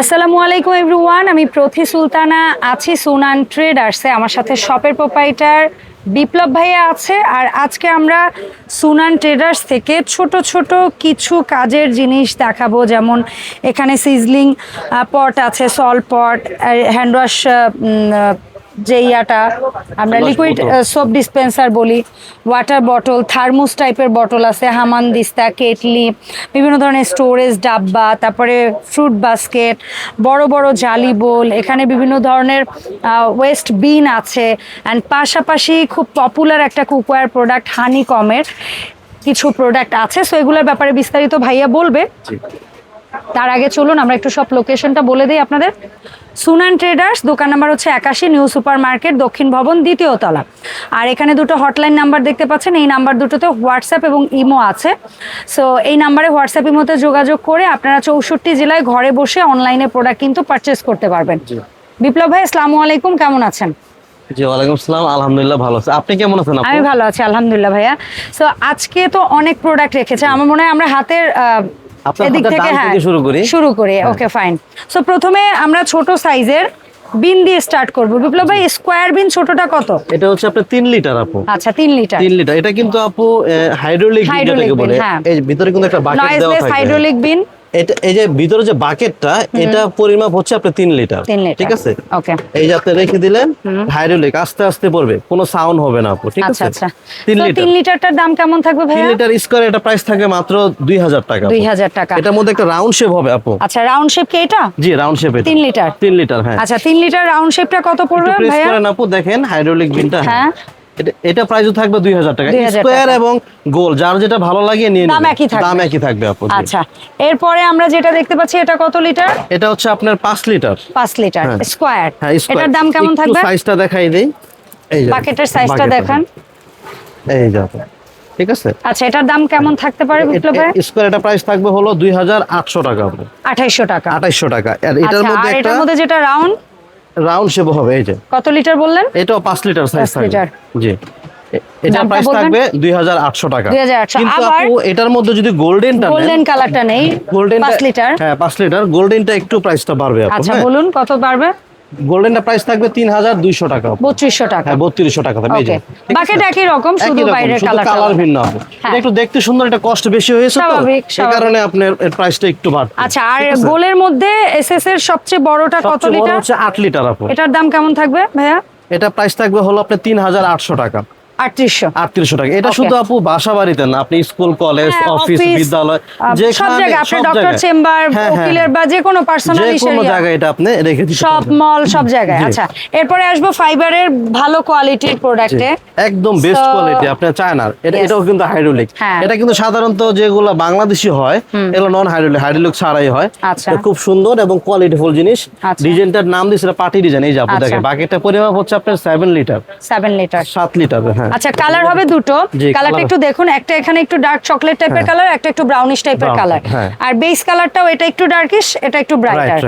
আসসালামু আলাইকুম এভরিওয়ান আমি প্রথি সুলতানা, আছি সুনান ট্রেডার্সে। আমার সাথে শপের প্রোপাইটার বিপ্লব ভাইয়া আছে। আর আজকে আমরা সুনান ট্রেডার্স থেকে ছোট ছোট কিছু কাজের জিনিস দেখাবো। যেমন এখানে সিজলিং পট আছে, সল পট হ্যান্ড ওয়াশ যে ইয়াটা আমরা লিকুইড সোপ ডিসপেন্সার বলি ওয়াটার বটল থার্মোস টাইপের বটল আছে হামান দিস্তা কেটলি বিভিন্ন ধরনের স্টোরেজ ডাব্বা তারপরে ফ্রুট বাস্কেট বড় বড় জালি বোল এখানে বিভিন্ন ধরনের ওয়েস্ট বিন আছে অ্যান্ড পাশাপাশি খুব পপুলার একটা কুকওয়্যার প্রোডাক্ট হানি কমের কিছু প্রোডাক্ট আছে সো এগুলোর ব্যাপারে বিস্তারিত ভাইয়া বলবে। তার আগে চলুন আমরা একটু সব লোকেশনটা বলে দিই আপনাদের। সুনান ট্রেডার্স দোকান নাম্বার হচ্ছে একাশি নিউ সুপার মার্কেট দক্ষিণ ভবন দ্বিতীয় তলা। আর এখানে দুটো হটলাইন নাম্বার দেখতে পাচ্ছেন। এই নাম্বার দুটোতে হোয়াটসঅ্যাপ এবং ইমো আছে। সো এই নাম্বারে হোয়াটসঅ্যাপ ইমোতে যোগাযোগ করে আপনারা চৌষট্টি জেলায় ঘরে বসে অনলাইনে প্রোডাক্ট কিন্তু পারচেস করতে পারবেন। বিপ্লব ভাই আসসালামু আলাইকুম কেমন আছেন? জি ওয়ালাইকুম আসসালাম আলহামদুলিল্লাহ ভালো আছে। আপনি কেমন আছেন আমি ভালো আছি আলহামদুলিল্লাহ ভাইয়া। সো আজকে তো অনেক প্রোডাক্ট রেখেছে। আমার মনে হয় আমরা হাতের এদিক থেকে হ্যাঁ শুরু করি। শুরু করি ওকে ফাইন সো প্রথমে আমরা ছোট সাইজের বিন দিয়ে স্টার্ট করব। বিপ্লব ভাই স্কোয়ার বিন ছোটটা কত? এটা হচ্ছে আপনার তিন লিটার আপু। আচ্ছা লিটার তিন লিটার এটা কিন্তু আপু হাইড্রোলিক যেটাকে বলে। হ্যাঁ। এই ভিতরে কিন্তু একটা বাকেট দেওয়া থাকে। হাইড্রোলিক বিন এটা এই যে ভিতরে যে বাকেটটা এটা পরিমাপ হচ্ছে আপনার তিন লিটার। ঠিক আছে? এই যে আপনি রেখে দিলেন হাইড্রোলিক আস্তে আস্তে পড়বে কোনো সাউন্ড হবে না আপু ঠিক আচ্ছা আছে? আচ্ছা। তিন লিটার। তিন লিটারটার দাম কেমন থাকবে তিন লিটার স্কোয়ার এটা প্রাইস থাকে মাত্র দুই হাজার টাকা দুই হাজার টাকা। এটার মধ্যে একটা রাউন্ড শেপ হবে আপু। আচ্ছা রাউন্ড শেপ কি এটা? জি রাউন্ড শেপ তিন লিটার। তিন লিটার হ্যাঁ। আচ্ছা তিন লিটার রাউন্ড শেপটা কত পড়বে একটু প্রেস করেন আপু দেখেন হাইড্রোলিক বিনটা হ্যাঁ। এটা প্রাইসও থাকবে দুই হাজার টাকা। 2000 স্কোয়ার। এবং গোল যার যেটা ভালো লাগে নিয়ে দাম একই থাকবে। দাম একই থাকবে আপু আচ্ছা এরপরে আমরা যেটা দেখতে পাচ্ছি এটা কত লিটার এটা হচ্ছে আপনার পাঁচ লিটার পাঁচ লিটার। স্কোয়ার এটার দাম কেমন থাকবে? সাইজটা দেখাই দেই। এই বাকেটের সাইজটা দেখান। এই যে ঠিক আছে? আচ্ছা এটার দাম কেমন থাকতে পারে বিপ্লব ভাই স্কোয়ার এটা প্রাইস থাকবে হলো দুই হাজার আটশো টাকা আপু আঠাইশশো টাকা। আঠাইশশো টাকা। আর এটার আচ্ছা মধ্যে একটা এটার মধ্যে যেটা রাউন্ড রাউন্ড শেপ হবে এই যে। কত লিটার বললেন? এটাও পাঁচ লিটার সাইজ থাকবে। লিটার। জি। এটা প্রাইস থাকবে দুই হাজার আটশো টাকা। 2800 কিন্তু আপু এটার মধ্যে যদি গোল্ডেনটা গোল্ডেন কালারটা নেই গোল্ডেন পাঁচ লিটার। হ্যাঁ পাঁচ লিটার। গোল্ডেনটা একটু প্রাইসটা বাড়বে আপু আচ্ছা হ্যাঁ? বলুন কত পারবে গোল্ডেনটা প্রাইস থাকবে তিন হাজার দুইশো টাকা। আপু। বত্রিশশো টাকা। হ্যাঁ বত্রিশশো টাকা থাকবে এই যে। ওকে একই রকম শুধু বাইরের কালার ভিন্ন হবে। হ্যাঁ। এটা একটু দেখতে সুন্দর এটা কষ্ট বেশি হয়েছে তো। এই কারণে আপনার এর প্রাইসটা একটু বাড়বে। আচ্ছা আর গোলের মধ্যে এসএস এর সবচেয়ে বড়টা কত সবচেয়ে বড় লিটার? হচ্ছে আট লিটার আপু। এটার দাম কেমন থাকবে ভাইয়া? এটা প্রাইস থাকবে হলো আপনার তিন হাজার আটশো টাকা। আটত্রিশশো। আটত্রিশশো টাকা। এটা শুধু আপু বাসা বাড়িতে না আপনি স্কুল কলেজ হ্যাঁ, অফিস বিদ্যালয় আহ, সব জায়গায় আপনার ডক্টর চেম্বার হ্যাঁ, হ্যাঁ, উকিলের বা যে কোনো পার্সোনাল যে কোনো জায়গায় এটা আপনি রেখে দিতে সব মল সব জায়গায়। আচ্ছা এরপরে আসব ফাইবারের ভালো কোয়ালিটির প্রোডাক্টে একদম বেস্ট কোয়ালিটি আপনার চায়নার এটা এটাও কিন্তু হাইড্রোলিক। এটা কিন্তু সাধারণত যেগুলো বাংলাদেশি হয় এগুলো নন হাইড্রোলিক হাইড্রোলিক ছাড়াই হয়। আচ্ছা। খুব সুন্দর এবং কোয়ালিটি কোয়ালিটিফুল জিনিস। আচ্ছা। ডিজাইনটার নাম দিয়েছিল পার্টি ডিজাইন এই যাব। দেখেন। বাকিটা পরিমাপ হচ্ছে আপনার সেভেন লিটার সেভেন লিটার সাত লিটার আচ্ছা কালার হবে দুটো। কালারটা একটু দেখুন একটা এখানে একটু ডার্ক চকলেট টাইপের হ্যাঁ। কালার একটা একটু ব্রাউনিশ টাইপের কালার হ্যাঁ। আর বেস কালারটাও এটা একটু ডার্কিশ এটা একটু ব্রাইটার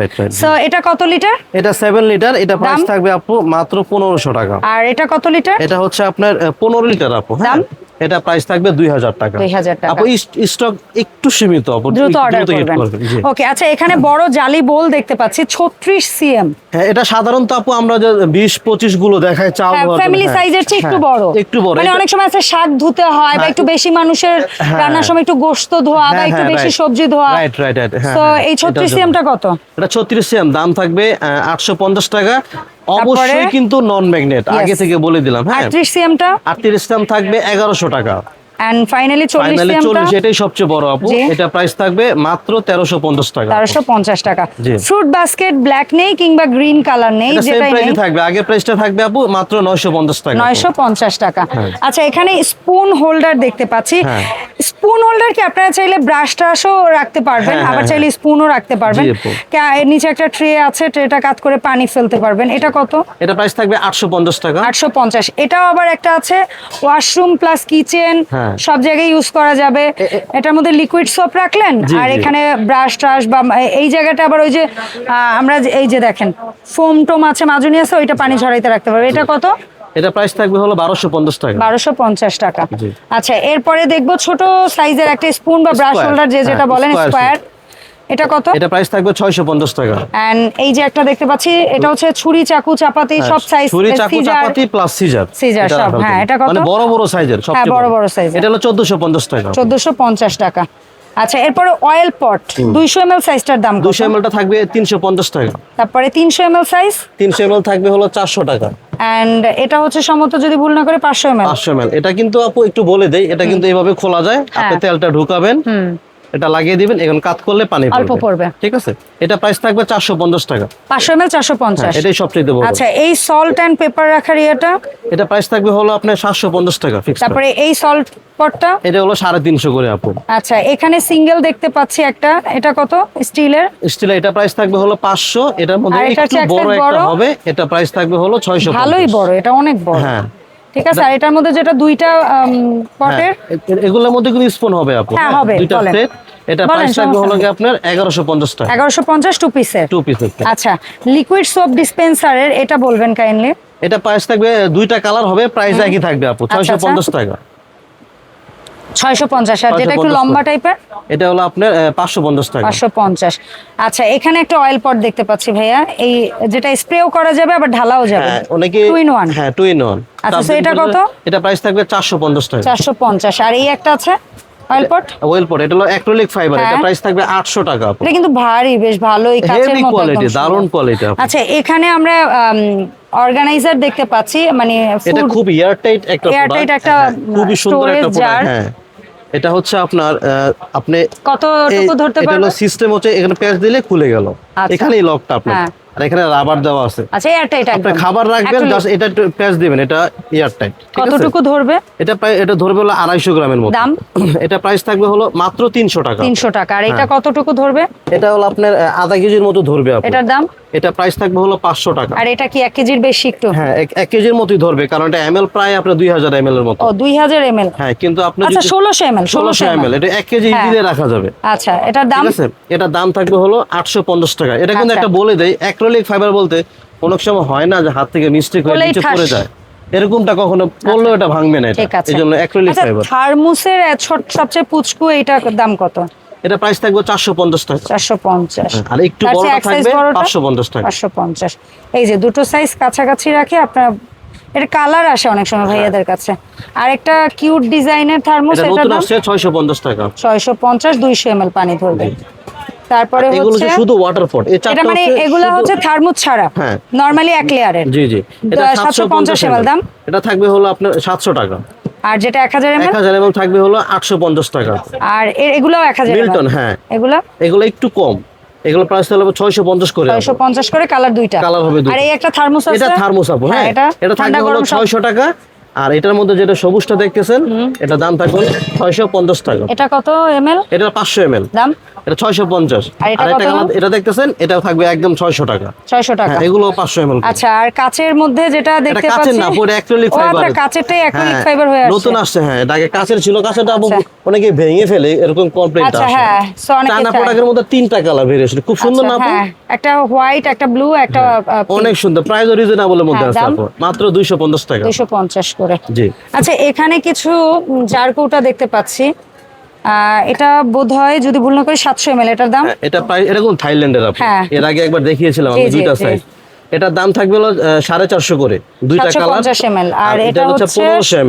সো এটা কত লিটার এটা 7 লিটার এটা প্রাইস থাকবে আপু মাত্র 1500 টাকা। আর এটা কত লিটার এটা হচ্ছে আপনার পনেরো লিটার আপু হ্যাঁ। দাম? এটা প্রাইস থাকবে দুই হাজার টাকা। 2000 টাকা। আপু স্টক একটু সীমিত আপু দ্রুত অর্ডার করবেন। ওকে আচ্ছা এখানে বড় জালি বোল দেখতে পাচ্ছি ছত্রিশ সিএম হ্যাঁ এটা সাধারণত আপু আমরা যে বিশ পঁচিশগুলো দেখায় চাল ফ্যামিলি। সাইজের চেয়ে একটু হ্যাঁ, বড়। একটু বড়। মানে অনেক সময় আছে শাক ধুতে হয় বা হ্যাঁ, একটু বেশি মানুষের হ্যাঁ। রান্নার সময় একটু গোশত ধোয়া বা একটু বেশি সবজি ধোয়া। Right, right, হ্যাঁ, তো এই এটার ছত্রিশ জন্য। সিএমটা কত? এটা ছত্রিশ সিএম দাম থাকবে আটশো পঞ্চাশ টাকা। অবশ্যই কিন্তু নন ম্যাগনেট আগে থেকে বলে দিলাম হ্যাঁ? আটত্রিশ সিএমটা 38 সিএম থাকবে 1100 টাকা। এন্ড ফাইনালি এটাই সবচেয়ে বড় আপু। এটা প্রাইস থাকবে মাত্র তেরোশো পঞ্চাশ টাকা। ফ্রুট বাস্কেট ব্ল্যাক নেই কিংবা গ্রিন কালার নেই নেই। থাকবে। আগে প্রাইসটা থাকবে আপু মাত্র টাকা হ্যাঁ। আচ্ছা এখানে স্পুন হোল্ডার দেখতে পাচ্ছি। হ্যাঁ। স্পুন হোল্ডার কি আপনারা চাইলে ব্রাশ ট্রাশও রাখতে পারবেন হ্যাঁ, আবার হ্যাঁ, চাইলে স্পুনও রাখতে পারবেন। এর নিচে একটা ট্রে আছে ট্রেটা কাত করে পানি ফেলতে পারবেন। এটা কত? এটা প্রাইস থাকবে আটশো পঞ্চাশ টাকা। আটশো পঞ্চাশ। এটাও আবার একটা আছে ওয়াশরুম প্লাস কিচেন হ্যাঁ। সব জায়গায় ইউজ করা যাবে। এটার মধ্যে লিকুইড সোপ রাখলেন? আর এখানে ব্রাশ ট্রাশ বা এই জায়গাটা আবার ওই যে আমরা এই যে দেখেন ফোম টোম আছে মাজুনি আছে ওইটা পানি ছড়াইতে রাখতে পারবে। এটা কত? এটা প্রাইস থাকবে হলো বারোশো পঞ্চাশ টাকা। বারোশো পঞ্চাশ টাকা। আচ্ছা এরপরে দেখব ছোট সাইজের একটা স্পুন বা ব্রাশ হোল্ডার যে যেটা হ্যাঁ, বলেন স্কোয়ার এটা কত? এটা প্রাইস থাকবে ছয়শো পঞ্চাশ টাকা। এন্ড এই যে একটা দেখতে পাচ্ছি এটা হচ্ছে ছুরি চাকু চাপাতি সব সাইজ হ্যাঁ, ছুরি চাকু চাপাতি প্লাস সিজার Scissor সব, হ্যাঁ, এটা কত? মানে বড় বড় সাইজের হ্যাঁ, বড় বড় size-এর। এটা হলো চোদ্দশো পঞ্চাশ টাকা। চোদ্দশো পঞ্চাশ টাকা। আচ্ছা এরপরে অয়েল পট দুইশো এম এল সাইজটার দাম কত? দুশো এম টা থাকবে তিনশো পঞ্চাশ টাকা। তারপরে তিনশো এম এল সাইজ তিনশো এম থাকবে হলো চারশো টাকা। এন্ড এটা হচ্ছে সম্ভবত যদি ভুল না করে পাঁচশো এম এল পাঁচশো এম এটা কিন্তু আপু একটু বলে দেই এটা কিন্তু এইভাবে খোলা যায় আপনি তেলটা ঢুকাবেন। হুম। এটা লাগিয়ে দিবেন এখন কাত করলে পানি অল্প পড়বে। ঠিক আছে? এটা প্রাইস থাকবে চারশো পঞ্চাশ টাকা। পাঁচশো এম এল চারশো হ্যাঁ, পঞ্চাশ এটাই সবচেয়ে বড় আচ্ছা এই সল্ট অ্যান্ড পেপার রাখার ইয়েটা? এটা প্রাইস থাকবে হলো আপনার সাতশো পঞ্চাশ টাকা ফিক্স তারপরে এই সল্ট পটটা? এটা হলো সাড়ে তিনশো করে আপু। আচ্ছা এখানে সিঙ্গেল দেখতে পাচ্ছি একটা। এটা কত স্টিলের? স্টিল এটা প্রাইস থাকবে হলো পাঁচশো। এটার মধ্যে এটা একটু বড় একটা একটা হবে। এটা প্রাইস থাকবে হলো ছয়শো ভালোই বড় এটা অনেক বড়। হ্যাঁ। ঠিক আছে আর এটার মধ্যে যেটা দুইটা পটের হ্যাঁ, এগুলোর মধ্যে কিন্তু স্পুন হবে আপু। হ্যাঁ, হবে, দুইটা সেট। এটা প্রাইস থাকবে হলো কি আপনার এগারোশো পঞ্চাশ টাকা। এগারোশো পঞ্চাশ টু পিসের টু পিসের আচ্ছা লিকুইড সোপ ডিসপেন্সারের এটা বলবেন কাইন্ডলি এটা প্রাইস থাকবে দুইটা কালার হবে প্রাইস একই থাকবে আপু আচ্ছা, ছয়শো পঞ্চাশ টাকা। ছয়শো পঞ্চাশ। আর যেটা একটু 650 লম্বা টাইপের এটা হলো আপনার পাঁচশো পঞ্চাশ টাকা পাঁচশো পঞ্চাশ। আচ্ছা এখানে একটা অয়েল পট দেখতে পাচ্ছি ভাইয়া। এই যেটা স্প্রেও করা যাবে আবার ঢালাও যাবে? হ্যাঁ অনেকে টু ইন ওয়ান হ্যাঁ টু ইন ওয়ান আচ্ছা, এটা কত? এটা প্রাইস থাকবে চারশো পঞ্চাশ টাকা। চারশো পঞ্চাশ। আর এই একটা আছে? অয়েল পট ওয়েল পট এটা হলো অ্যাক্রিলিক ফাইবার এটা হ্যাঁ। প্রাইস থাকবে আটশো টাকা। এটা কিন্তু ভারী বেশ ভালোই কাচের মতো কোয়ালিটি দারুণ কোয়ালিটি আচ্ছা এখানে আমরা অর্গানাইজার দেখতে পাচ্ছি মানে এটা food- খুব এয়ারটাইট একটা হ্যাঁ, খুবই সুন্দর একটা প্রোডাক্ট হ্যাঁ। এটা হচ্ছে আপনার আপনি কতটুকু এই- ধরতে এটা হলো সিস্টেম হচ্ছে এখানে প্যাচ দিলে খুলে গেল। আচ্ছা। এখানেই লকটা আপনার। আর এখানে রাবার দেওয়া আছে। আচ্ছা এয়ারটাইট আপনি খাবার রাখবেন জাস্ট এটা প্যাচ দিবেন এটা এয়ারটাইট কতটুকু ধরবে? এটা প্রায় এটা ধরবে হলো আড়াইশো গ্রামের মতো। দাম? এটা প্রাইস থাকবে হলো মাত্র তিনশো টাকা। তিনশো টাকা। আর এটা হ্যাঁ। কতটুকু ধরবে? এটা হলো আপনার আধা কেজির মতো ধরবে এটার দাম? এটা প্রাইস থাকবে হলো পাঁচশো টাকা। আর এটা কি এক কেজির বেশি একটু? হ্যাঁ এক- এক কেজির মতোই ধরবে কারণ এটা এম প্রায় আপনার দুই হাজার এম এর মতো। ও দুই হাজার এম হ্যাঁ কিন্তু আপনার আচ্ছা ষোলোশো এম এল ষোলোশো এম এটা এক কেজি হ্যাঁ। ইজিলি রাখা যাবে। আচ্ছা এটার দাম? আছে? এটা দাম থাকবে হলো আটশো পঞ্চাশ টাকা। এটা কিন্তু আচ্ছা। একটা বলে দেয় অ্যাক্রোলিক ফাইবার বলতে অনেক সময় হয় না যে হাত থেকে মিস্টেক হয়ে নিচে পড়ে যায়। এরকমটা কখনো পড়লেও এটা ভাঙবে না এটা। এই জন্য অ্যাক্রোলিক আচ্ছা ফাইবার থার্মোসের সবচেয়ে পুচকু এইটার দাম কত? এটা প্রাইস থাকবে চারশো পঞ্চাশ টাকা। চারশো পঞ্চাশ। আর একটু বড়টা থাকবে পাঁচশো পঞ্চাশ টাকা। পাঁচশো পঞ্চাশ। এই যে দুটো সাইজ কাছাকাছি রাখে আপনার এর কালার আসে অনেক সময় ভাইয়াদের কাছে। আর একটা কিউট ডিজাইনের থার্মোস এটা নতুন আসছে ছয়শো পঞ্চাশ টাকা। ছয়শো পঞ্চাশ দুইশো এম পানি ধরবে। তারপরে এগুলো হচ্ছে শুধু এটা মানে হচ্ছে এগুলা হচ্ছে থার্মোস ছাড়া হ্যাঁ। নরমালি এক লেয়ারের জি জি। এটা 750 সাতশো ml দাম? এটা থাকবে হলো আপনার সাতশো টাকা। আর যেটা এক হাজার এম এক হাজার এবং থাকবে হলো আটশো পঞ্চাশ টাকা। আর এগুলাও এক হাজার মিল্টন হ্যাঁ। এগুলা? এগুলো একটু কম। এগুলো প্রাইস হলো ছয়শো পঞ্চাশ করে ছয়শো পঞ্চাশ করে কালার দুইটা। কালার হবে। আর এই একটা থার্মোস আছে? এটা থার্মোস আপু হ্যাঁ এটা থাকবে হলো গরম সব- ছয়শো টাকা। আর এটার মধ্যে যেটা সবুজটা দেখতেছেন এটা দাম থাকবে ছয়শো পঞ্চাশ টাকা। এটা কত এম এল এটা পাঁচশো এম এল দাম? এটা ছয়শো পঞ্চাশ। আর এটা এটা দেখতেছেন এটা থাকবে একদম ছয়শো টাকা। ছয়শো টাকা। হ্যাঁ এগুলো পাঁচশো এম এল আচ্ছা আর কাচের মধ্যে যেটা দেখতে পাচ্ছি না পুরো অ্যাক্রিলিক ফাইবার আচ্ছা কাচেরটাই অ্যাক্রিলিক ফাইবার হয়ে আসছে নতুন আসছে। হ্যাঁ এটা আগে কাচের ছিল কাচেরটা আচ্ছা। অনেকে ভেঙে ফেলে এরকম কমপ্লেন্ট আচ্ছা, হ্যাঁ, চায়না প্রোডাক্টের মধ্যে তিনটা কালার ভেরিয়েশন খুব সুন্দর না হ্যাঁ একটা হোয়াইট একটা ব্লু একটা অনেক সুন্দর প্রাইস রিজনেবলের মধ্যে হ্যাঁ, আছে মাত্র দুইশো পঞ্চাশ টাকা। দুইশো পঞ্চাশ করে। জি। আচ্ছা এখানে কিছু জারকৌটা দেখতে পাচ্ছি। এটা বোধ হয় যদি ভুল না করি সাতশো এম এটার দাম। হ্যাঁ, এটা প্রায় এরকম থাইল্যান্ডের আপু হ্যাঁ। এর আগে একবার দেখিয়েছিলাম আমি দুইটা সাইজ এটার দাম থাকবে হলো সাড়ে চারশো করে দুইটা কালার আর এটা হচ্ছে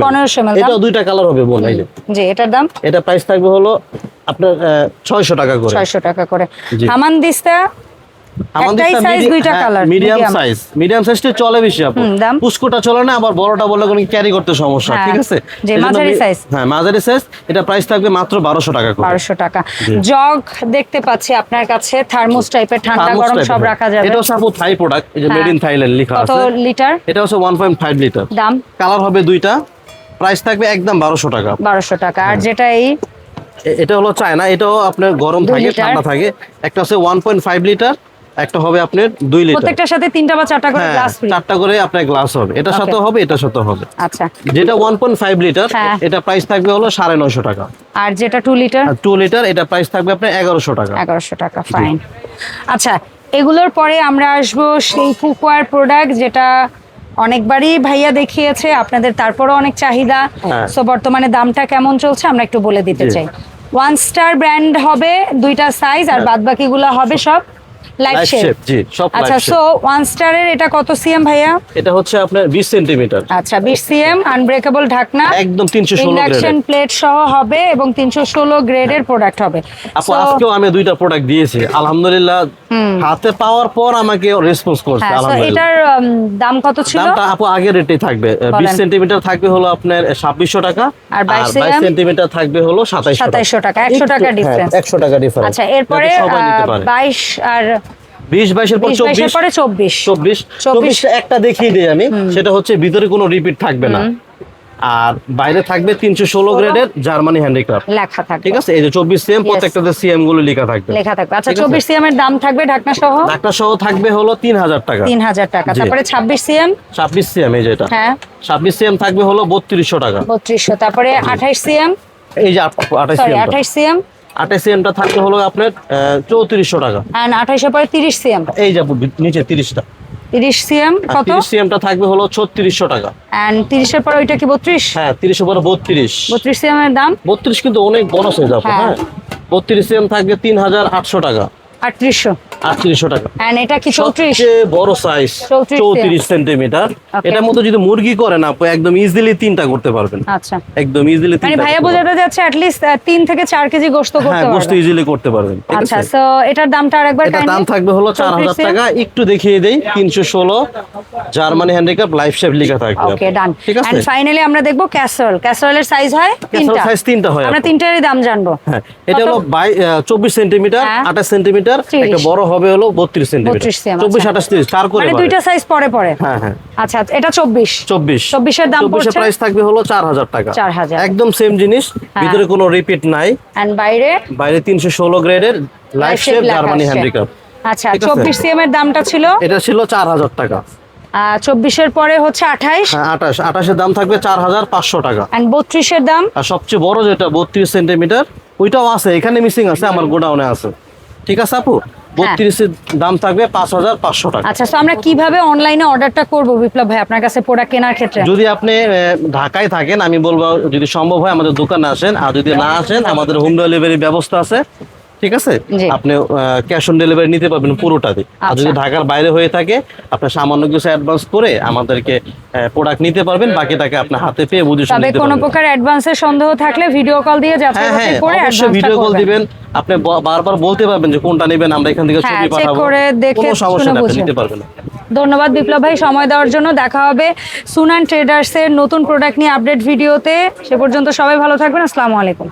পনেরোশো এম এটাও দুইটা কালার হবে বোন জি এটার দাম? এটা প্রাইস থাকবে হলো আপনার ছয়শো টাকা করে। ছয়শো টাকা করে। হামান দিস্তা একটাই size, দুইটা colour, মিডিয়াম সাইজ মিডিয়াম সাইজটা চলে বেশি আপু। হুম, চলে না আবার বড়টা বললে কোনো ক্যারি করতে সমস্যা হ্যাঁ, ঠিক আছে? জি, মাঝারি মি- হ্যাঁ মাঝারি সাইজ এটা প্রাইস থাকবে মাত্র বারোশো টাকা করে। বারোশো টাকা। জগ দেখতে পাচ্ছি আপনার কাছে থার্মোস টাইপের ঠান্ডা গরম সব রাখা যাবে। এটা হচ্ছে আপু থাই প্রোডাক্ট এই যে হ্যাঁ। মেড ইন থাইল্যান্ড লেখা কত লিটার এটা হচ্ছে লিটার দাম? কালার হবে দুইটা প্রাইস থাকবে একদম বারোশো টাকা। বারোশো টাকা। আর যেটা এই এটা হলো চায়না এটাও আপনার গরম থাকে ঠান্ডা থাকে। একটা হচ্ছে ওয়ান পয়েন্ট ফাইভ লিটার একটা হবে আপনার দুই লিটার। প্রত্যেকটার সাথে তিনটা বা চারটা করে হ্যাঁ গ্লাস ফ্রি চারটা করে আপনার গ্লাস হবে। এটার সাথে হবে এটার সাথে হবে। আচ্ছা। যেটা ওয়ান পয়েন্ট ফাইভ লিটার হ্যাঁ। এটা প্রাইস থাকবে হলো সাড়ে নয়শো টাকা। আর যেটা টু লিটার আর টু লিটার এটা প্রাইস থাকবে আপনার এগারোশো টাকা। এগারোশো টাকা ফাইন আচ্ছা এগুলোর পরে আমরা আসব সেই কুকওয়ার প্রোডাক্ট যেটা অনেকবারই ভাইয়া দেখিয়েছে আপনাদের তারপরও অনেক চাহিদা। হ্যাঁ। সো বর্তমানে দামটা কেমন চলছে আমরা একটু বলে দিতে চাই। ওয়ান স্টার ব্র্যান্ড হবে দুইটা সাইজ আর বাদ বাকিগুলো হবে সব লাইফ শেপ জি সব আচ্ছা সো ওয়ান স্টারের এটা কত সিএম ভাইয়া? এটা হচ্ছে আপনার বিশ সেন্টিমিটার আচ্ছা বিশ সিএম আনব্রেকেবল ঢাকনা একদম তিনশো ষোলো ইন্ডাকশন প্লেট সহ হবে এবং তিনশো ষোলো গ্রেডের প্রোডাক্ট হবে। আপু আজকেও আমি দুইটা প্রোডাক্ট দিয়েছি। আলহামদুলিল্লাহ হাতে পাওয়ার পর আমাকে রেসপন্স করছে হ্যাঁ আলহামদুলিল্লাহ। এটার দাম কত ছিল? দামটা আপু আগের রেটে থাকবে। বিশ সেন্টিমিটার থাকবে হলো আপনার ছাব্বিশশো টাকা আর 22 বাইশ সেন্টিমিটার থাকবে হলো সাতাইশশো 2700 টাকা, 100 টাকা difference। একশো টাকা ডিফারেন্স আচ্ছা এরপরে সবাই নিতে পারে। বাইশ আর বিশ বাইশের পর বিশ চব্বিশ। বাইশের পরে চব্বিশ। চব্বিশ। চব্বিশ। একটা দেখিয়ে দিই আমি। সেটা হচ্ছে ভিতরে কোনো রিপিট থাকবে না। আর বাইরে থাকবে তিনশো ষোলো গ্রেডের জার্মানি হ্যান্ডিক্রাফট লেখা থাকবে। ঠিক আছে? এই যে চব্বিশ সিএম প্রত্যেকটাতে সিএমগুলো লেখা থাকবে। লেখা থাকবে। আচ্ছা ঠিক আছে? চব্বিশ সিএম এর দাম থাকবে ঢাকনা সহ ডাক্তার সহ থাকবে হলো তিন হাজার টাকা। তিন হাজার টাকা। জি। তারপরে ছাব্বিশ সিএম ছাব্বিশ সিএম এই যেটা হ্যাঁ। ছাব্বিশ সিএম থাকবে হলো বত্রিশশো টাকা। বত্রিশশো। তারপরে আঠাইশ সিএম এই যে আঠাশ সরি সিএম আঠাইশ সিএম আঠাশ সিএমটা থাকবে হলো আপনার চৌত্রিশশো টাকা। অ্যান্ড আঠাইশের পরে তিরিশ সিএম এই যাব নিচে তিরিশটা। তিরিশ সিএম কত? তিরিশ সিএমটা থাকবে হলো ছত্রিশশো টাকা। অ্যান্ড তিরিশের পরে ওইটা কি বত্রিশ? হ্যাঁ তিরিশের পরে বত্রিশ। বত্রিশ সিএম এর দাম? বত্রিশ কিন্তু অনেক বড় সাইজ আপু হ্যাঁ। হ্যাঁ। বত্রিশ সিএম থাকবে তিন হাজার আটশো টাকা। আটত্রিশশো। আটত্রিশশো টাকা। অ্যান্ড এটা কি চৌত্রিশ? সবচেয়ে বড় সাইজ 34 চৌত্রিশ এটার মধ্যে যদি মুরগি করেন আপু একদম ইজিলি তিনটা করতে পারবেন। আচ্ছা। একদম ইজিলি মানে ভাইয়া বোঝাতে যাচ্ছে অ্যাটলিস্ট তিন থেকে চার কেজি গোস্ত হ্যাঁ করতে গোস্ত পারবে ইজিলি করতে পারবেন। আচ্ছা সো এটার দামটা আরেকবার এটা দাম থাকবে হলো চার 34 হাজার cm? টাকা। একটু দেখিয়ে দেই তিনশো ষোলো জার্মানি হ্যান্ডিক্যাপ লাইফ শেপ লেখা থাকবে ওকে ডান এন্ড ফাইনালি আমরা দেখব ক্যাসরোল ক্যাসরোলের সাইজ হয় তিনটা। সাইজ তিনটা হয় আমরা। তিনটারই দাম জানব। হ্যাঁ এটা? হলো চব্বিশ সেন্টিমিটার হ্যাঁ। সেন্টিমিটার একটা বড় হবে হলো বত্রিশ সেন্টিমিটার চব্বিশ আচ্ছা। আঠাশ তিরিশ চার করে মানে দুইটা সাইজ পরে পরে। হ্যাঁ হ্যাঁ। আচ্ছা এটা চব্বিশ। চব্বিশ। 24 এর দাম চব্বিশের প্রাইস থাকবে হলো চার হাজার টাকা। 4000 একদম সেম জিনিস হ্যাঁ। ভিতরে কোনো রিপিট নাই। বাইরে? বাইরে তিনশো ষোলো গ্রেডের লাইফ শেপ জার্মানি। হ্যান্ডিক্রাফট আচ্ছা চব্বিশ সিএম এর দামটা ছিল? এটা ছিল চার হাজার টাকা। চব্বিশের পরে হচ্ছে আঠাইশ? আঠাশ। আঠাশের দাম থাকবে চার হাজার পাঁচশো টাকা। বত্রিশের দাম? আর সবচেয়ে বড় যেটা বত্রিশ সেন্টিমিটার ওইটাও আছে। এখানে মিসিং আছে আমার গোডাউনে আছে। ঠিক আছে আপু? বত্রিশের দাম থাকবে পাঁচ হাজার পাঁচশো টাকা। আচ্ছা তো আমরা কীভাবে অনলাইনে অর্ডারটা করব বিপ্লব ভাই আপনার কাছে প্রোডাক্ট কেনার ক্ষেত্রে? যদি আপনি ঢাকায় থাকেন আমি বলব যদি সম্ভব হয় আমাদের দোকানে আসেন আর যদি না আসেন আমাদের হোম ডেলিভারি ব্যবস্থা আছে। ঠিক আছে? আপনি ক্যাশ অন ডেলিভারি নিতে পারবেন পুরোটাতে। আর যদি আচ্ছা। ঢাকার বাইরে হয়ে থাকে আপনি সামান্য কিছু অ্যাডভান্স করে আমাদেরকে প্রোডাক্ট নিতে পারবেন বাকিটাকে আপনি হাতে পেয়ে বুঝে শুনে তবে কোনো প্রকার অ্যাডভান্সের সন্দেহ থাকলে ভিডিও কল দিয়ে যাচাই হ্যাঁ বাছাই হ্যাঁ করে অবশ্যই ভিডিও কল দিবেন। আপনি বারবার বলতে পারবেন যে কোনটা নেবেন আমরা এখান থেকে হ্যাঁ, ছবি পাঠাবো। করে দেখে কোনো সমস্যা শুনে আপনি। নিতে পারবেন। ধন্যবাদ বিপ্লব ভাই সময় দেওয়ার জন্য। দেখা হবে সুনান ট্রেডার্সের নতুন প্রোডাক্ট নিয়ে আপডেট ভিডিওতে সে পর্যন্ত সবাই ভালো থাকবেন। আসসালামু আলাইকুম।